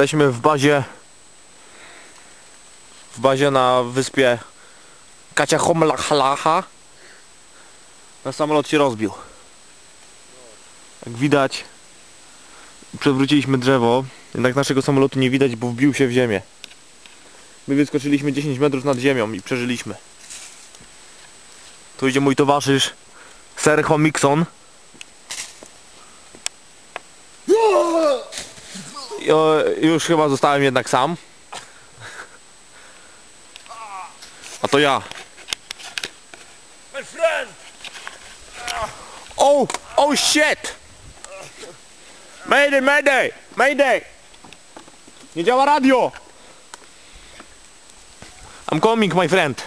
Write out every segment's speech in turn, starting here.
Jesteśmy w bazie w bazie na wyspie Kacia Homlacha. Na samolot się rozbił. Jak widać przewróciliśmy drzewo, jednak naszego samolotu nie widać, bo wbił się w ziemię. My wyskoczyliśmy 10 metrów nad ziemią i przeżyliśmy. Tu idzie mój towarzysz Sergio Mixon. I, o, już chyba zostałem jednak sam. A to ja. My friend! Oh, oh shit! Mayday, mayday, mayday! Nie działa radio! I'm coming, my friend.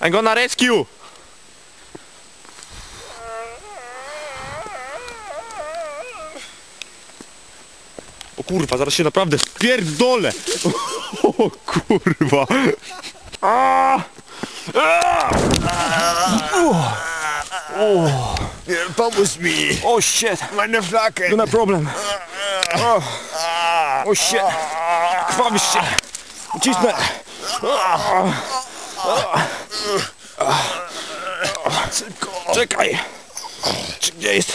I'm gonna rescue! Kurwa, zaraz się naprawdę spierdolę! O kurwa! A! Nie, pomóż mi! Oh shit! Meine Flagge! No problem. O, o się. Krwawisz się. Cisnę. Czekaj. Gdzie jest?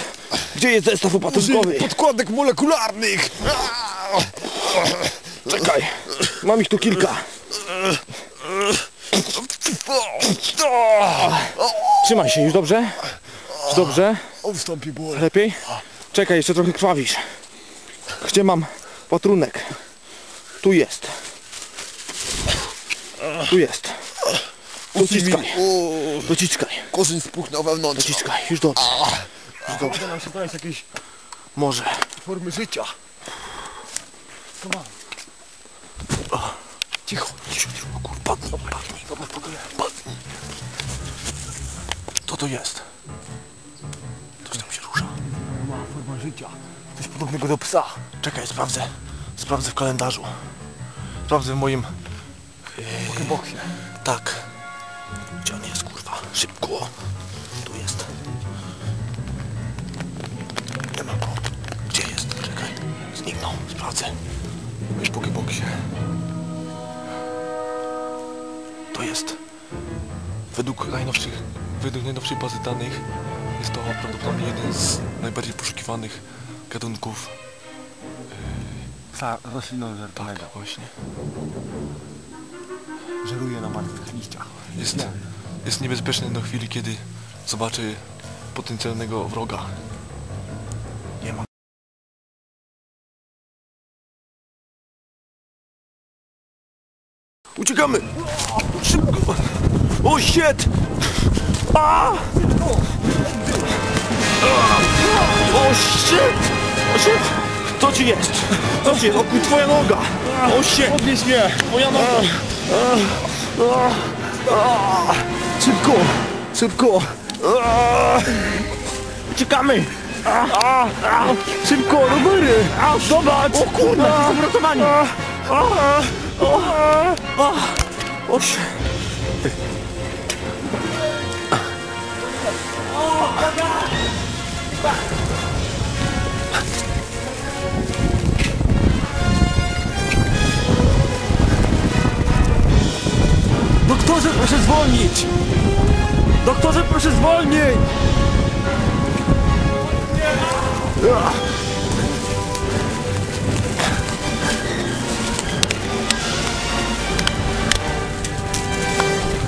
Gdzie jest zestaw opatrunkowy? Podkładek molekularnych! Czekaj. Mam ich tu kilka. Trzymaj się, już dobrze? Już dobrze? Ustąpi ból. Lepiej? Czekaj, jeszcze trochę krwawisz. Gdzie mam patrunek? Tu jest. Tu jest. Dociskaj. Dociskaj. korzeń spuchnął wewnątrz. Dociskaj. Już dobrze. Już dobrze. To nam szukałeś jakiejś Może. formy życia. Come on. Cicho, cicho, cicho, kurwa, padnij, padnij, dobra, spokojnie, padnij. Co to jest? Coś tam się rusza. Ma forma życia. Coś podobnego do psa. Czekaj, sprawdzę. Sprawdzę w kalendarzu. Sprawdzę w moim... Pokeboksie. Tak. Gdzie on jest, kurwa? Szybko. Tu jest. Nie ma go. Gdzie jest? Czekaj. Zniknął. Sprawdzę. Weź Pokeboksie. To jest. Według najnowszych, według najnowszej bazy danych jest to prawdopodobnie jeden z najbardziej poszukiwanych gatunków. Psa rośliną Tak, właśnie. Żeruje na martwych liściach. Jest, jest niebezpieczny do chwili, kiedy zobaczy potencjalnego wroga. Nie ma. Uciekamy! Szybko! O shit! A! O shit! O shit! Co ci jest? Co ci jest? O twoja noga! O shit! Podnieś mnie! Twoja noga! Szybko! Szybko! Uciekamy! Szybko, do góry! Zobacz! O kurwa, są ratowani! O się... Doktorze, proszę zwolnić! Doktorze, proszę zwolnić!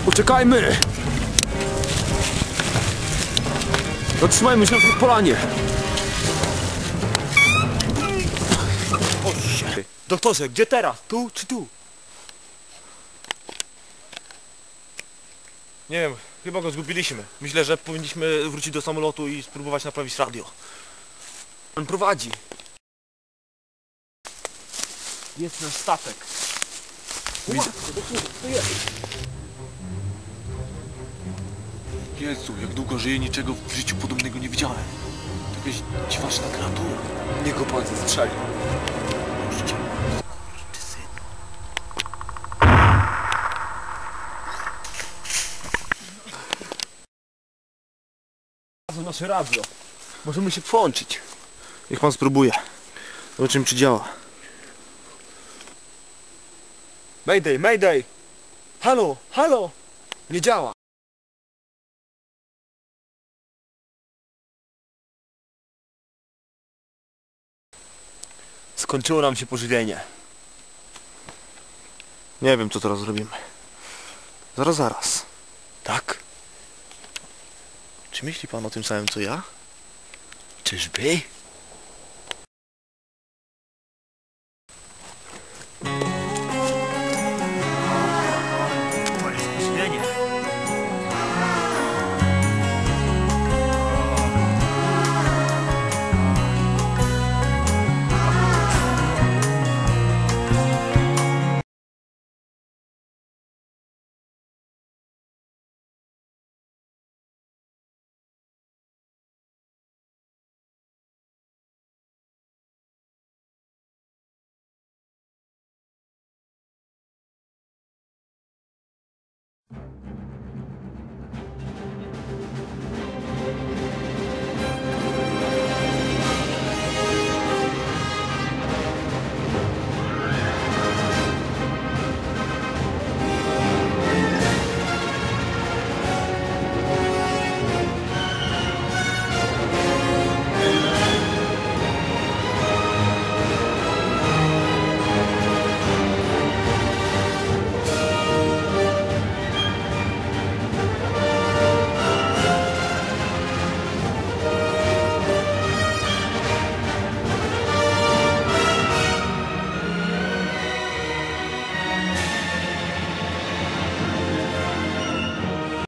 Uciekajmy! Zatrzymajmy się na polanie! Doktorze, gdzie teraz? Tu czy tu? Nie wiem, chyba go zgubiliśmy. Myślę, że powinniśmy wrócić do samolotu i spróbować naprawić radio. On prowadzi. Jest nasz statek. Jezu, jak długo żyję, niczego w życiu podobnego nie widziałem. To jakaś dziwaczna kreatura. Niech go pan zestrzeli. Nasze radio. Możemy się włączyć. Niech pan spróbuje. Zobaczymy czy działa. Mayday, mayday! Halo, halo! Nie działa. Skończyło nam się pożywienie. Nie wiem co teraz zrobimy. Zaraz, zaraz. Tak? Czy myśli pan o tym samym co ja? Czyżby?